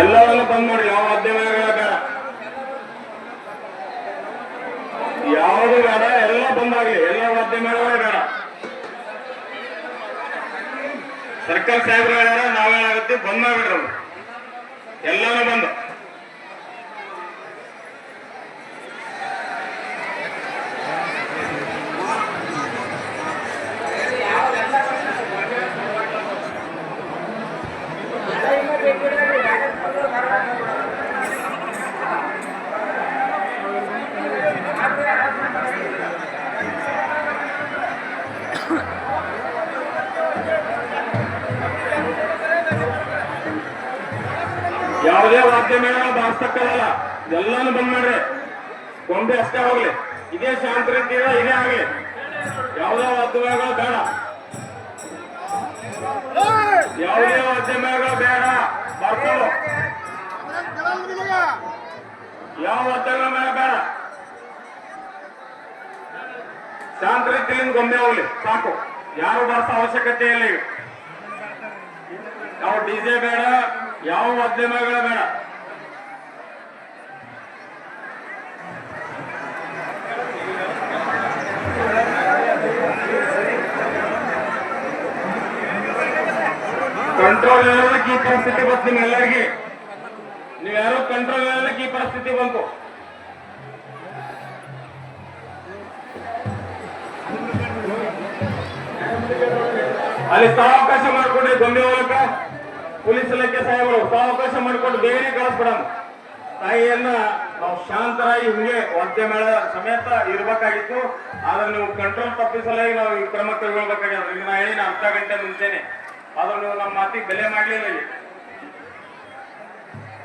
ಎಲ್ಲವನ್ನು ಬಂದ್ ನೋಡಿ, ಯಾವ ಮಾಧ್ಯಮಗಳ ಬೇಡ. ಯಾವುದು ಬೇಡ, ಎಲ್ಲ ಬಂದಾಗ್ಲಿ, ಎಲ್ಲ ಮಾಧ್ಯಮಗಳೇ ಬೇಡ. ಸರ್ಕಾರ ಸಾಹೇಬ್ರು ಹೇಳ್ಯಾರ ನಾವೇನಾಗುತ್ತೆ ಬಂದ್ ಮಾಡ್ಬಿಡ್ರಿ. ಎಲ್ಲಾನು ಬಂದು. ಯಾವುದೇ ವಾದ್ಯ ಮಾಧ್ಯಮಗಳ ಬಾರಿಸ್ತಕ್ಕಲ್ಲ. ಎಲ್ಲಾನು ಬಂದ್ ಮಾಡ್ರಿ. ಗೊಂಬೆ ಅಷ್ಟೇ ಹೋಗ್ಲಿ. ಇದೇ ಶಾಂತ ರೀತಿಯ ಇದೇ ಆಗ್ಲಿ. ಯಾವುದೇ ಮಾಧ್ಯಮಗಳು ಬೇಡ. ಯಾವುದೇ ವಾದ್ಯ ಮಾಧ್ಯಮಗಳು ಬೇಡ. ಬರ್ತಾವ ಯಾವ ಮಾಧ್ಯಮಗಳ ಮೇಲೆ ಬೇಡ. ಶಾಂತ ಗೊಂಬೆ ಹೋಗ್ಲಿ. ಸಾಕು. ಯಾರು ಬರ್ತಾ ಅವಶ್ಯಕತೆ ಇಲ್ಲ ಯಾವ ಡಿಜೆ ಬೇಡ. ಯಾವ ಮಾಧ್ಯಮಗಳ ಬೇಡ. ಕಂಟ್ರೋಲ್ ಇರೋದಕ್ಕೆ ಈ ಪರಿಸ್ಥಿತಿ ಬಂತು ನೀವು ಯಾರೋ ಕಂಟ್ರೋಲ್ ಇರೋದಕ್ಕೆ ಈ ಪರಿಸ್ಥಿತಿ ಬಂತು. ಅಲ್ಲಿ ಸ್ಥಳಾವಕಾಶ ಮಾಡಿಕೊಂಡ್ರೆ ಗೊಂಬೆ ಹೋಗಕ್ಕ ಪೊಲೀಸ್ ಇಲಾಖೆ ಸಾಹೇಬರು, ಸಾವಕಾಶ ಮಾಡಿಕೊಂಡು ಬೇಗನೆ ಕಳಿಸ್ಬಿಡಮ್ ತಾಯಿಯನ್ನ ನಾವು ಶಾಂತರಾಗಿ ಹಿಂಗೆ ಒದ್ದೆ ಮೇಳ ಸಮೇತ ಇರ್ಬೇಕಾಗಿತ್ತು. ಆದ್ರೆ ನೀವು ಕಂಟ್ರೋಲ್ ತಪ್ಪಿಸಲಾಗಿ ನಾವು ಈ ಕ್ರಮ ಕೈಗೊಳ್ಬೇಕಾಗಿತ್ತು ಈಗ ನಾ ಹೇಳಿನ ಅರ್ಧ ಗಂಟೆ ಮುಂಚೆನೆ. ಆದ್ರೆ ನೀವು ನಮ್ಮ ಮಾತಿಗೆ ಬೆಲೆ ಮಾಡ್ಲಿಲ್ಲ